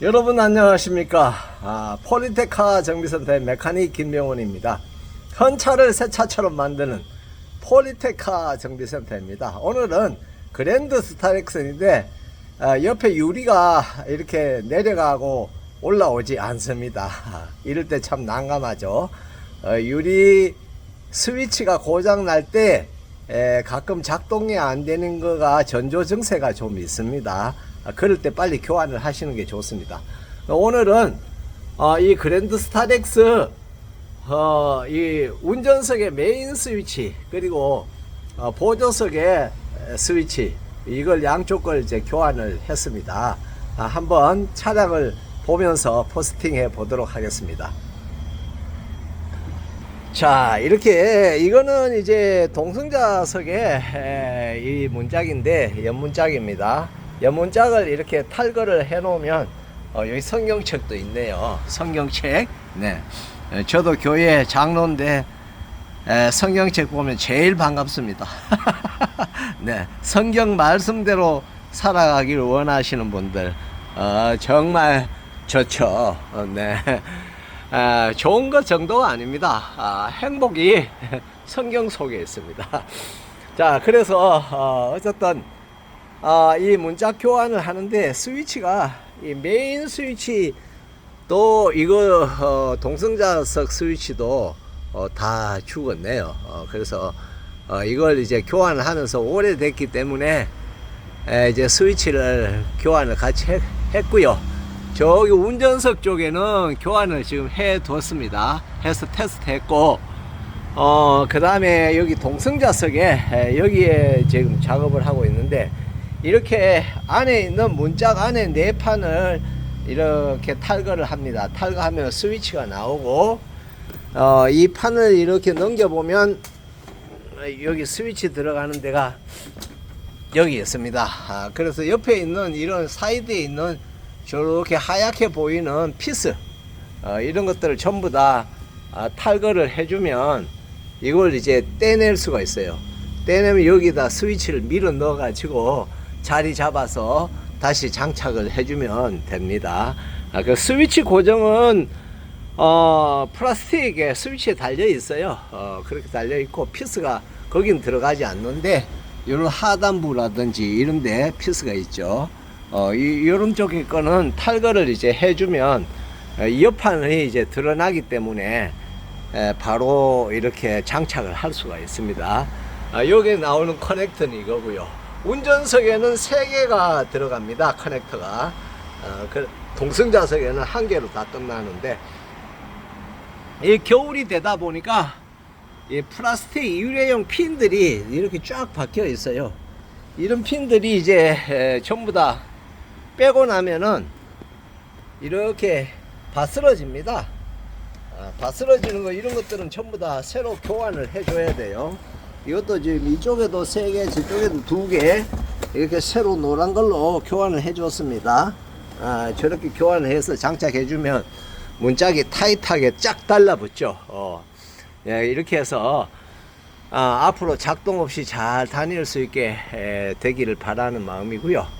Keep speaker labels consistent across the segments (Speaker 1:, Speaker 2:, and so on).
Speaker 1: 여러분 안녕하십니까? 아, 폴리테카 정비센터의 메카닉 김병원입니다. 현차를 새 차처럼 만드는 폴리테카 정비센터입니다. 오늘은 그랜드 스타렉슨인데 아, 옆에 유리가 이렇게 내려가고 올라오지 않습니다. 이럴 때 참 난감하죠. 어, 유리 스위치가 고장 날때 가끔 작동이 안 되는 거가 전조 증세가 좀 있습니다. 아, 그럴 때 빨리 교환을 하시는 게 좋습니다. 오늘은 어, 이 그랜드 스타렉스 어, 이 운전석의 메인 스위치 그리고 어, 보조석의 스위치 이걸 양쪽 걸 이제 교환을 했습니다. 아, 한번 차량을 보면서 포스팅해 보도록 하겠습니다. 자 이렇게 이거는 이제 동승자석의 에, 이 문짝인데 연문짝입니다. 연문짝을 이렇게 탈거를 해 놓으면 어, 여기 성경책도 있네요. 성경책. 네. 에, 저도 교회 장로인데 에, 성경책 보면 제일 반갑습니다. 네. 성경 말씀대로 살아가기를 원하시는 분들 어, 정말 좋죠. 어, 네 아, 좋은 것 정도가 아닙니다. 아, 행복이 성경 속에 있습니다. 자, 그래서 어, 어쨌든 아, 이 문자 교환을 하는데 스위치가 이 메인 스위치 또 이거 어, 동승자석 스위치도 어, 다 죽었네요. 어, 그래서 어, 이걸 이제 교환을 하면서 오래됐기 때문에 에, 이제 스위치를 교환을 같이 했, 했고요. 저기 운전석 쪽에는 교환을 지금 해 뒀습니다. 해서 테스트 했고, 어, 그 다음에 여기 동승자석에, 에, 여기에 지금 작업을 하고 있는데, 이렇게 안에 있는 문짝 안에 네 판을 이렇게 탈거를 합니다. 탈거하면 스위치가 나오고, 어, 이 판을 이렇게 넘겨보면, 여기 스위치 들어가는 데가 여기 있습니다. 아, 그래서 옆에 있는 이런 사이드에 있는 저렇게 하얗게 보이는 피스 어, 이런 것들을 전부 다 아, 탈거를 해주면 이걸 이제 떼낼 수가 있어요. 떼내면 여기다 스위치를 밀어 넣어 가지고 자리 잡아서 다시 장착을 해주면 됩니다. 아, 그 스위치 고정은 어, 플라스틱에 스위치에 달려 있어요. 어, 그렇게 달려 있고 피스가 거긴 들어가지 않는데 이런 하단부라든지 이런데 피스가 있죠. 어, 이, 이런 쪽의 거는 탈거를 이제 해주면 어, 이 옆판이 이제 드러나기 때문에 에, 바로 이렇게 장착을 할 수가 있습니다. 아, 여기에 나오는 커넥터는 이거고요. 운전석에는 세 개가 들어갑니다. 커넥터가. 어, 그 동승자석에는 한 개로 다 끝나는데 이 겨울이 되다 보니까 이 플라스틱 일회용 핀들이 이렇게 쫙 박혀 있어요. 이런 핀들이 이제 에, 전부 다 빼고 나면은 이렇게 바스러집니다. 아, 바스러지는 거 이런 것들은 전부 다 새로 교환을 해줘야 돼요. 이것도 지금 이쪽에도 세 개, 저쪽에도 두 개, 이렇게 새로 노란 걸로 교환을 해줬습니다. 아, 저렇게 교환을 해서 장착해주면 문짝이 타이트하게 쫙 달라붙죠. 어. 예, 이렇게 해서 아, 앞으로 작동 없이 잘 다닐 수 있게 에, 되기를 바라는 마음이고요.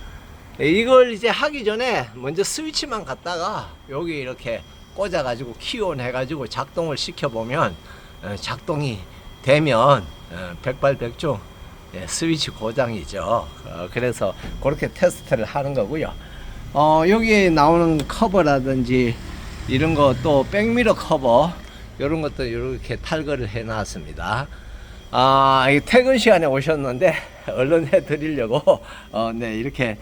Speaker 1: 이걸 이제 하기 전에 먼저 스위치만 갖다가 여기 이렇게 꽂아 가지고 키온 해 가지고 작동을 시켜 보면 어, 작동이 되면 어, 백발백중 예, 스위치 고장이죠. 어, 그래서 그렇게 테스트를 하는 거고요. 어, 여기 나오는 커버라든지 이런 거 또 백미러 커버 이런 것도 이렇게 탈거를 해 놨습니다. 아, 이 퇴근 시간에 오셨는데 얼른 해 드리려고 어, 네, 이렇게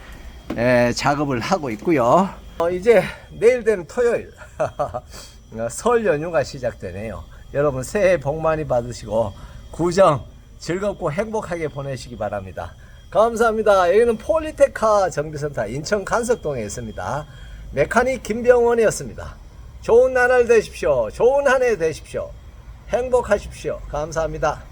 Speaker 1: 에, 작업을 하고 있고요. 어, 이제 내일 되는 토요일 설 연휴가 시작되네요. 여러분 새해 복 많이 받으시고 구정 즐겁고 행복하게 보내시기 바랍니다. 감사합니다. 여기는 폴리테카 정비센터 인천 간석동에 있습니다. 메카닉 김병원이었습니다. 좋은 나날 되십시오. 좋은 한 해 되십시오. 행복하십시오. 감사합니다.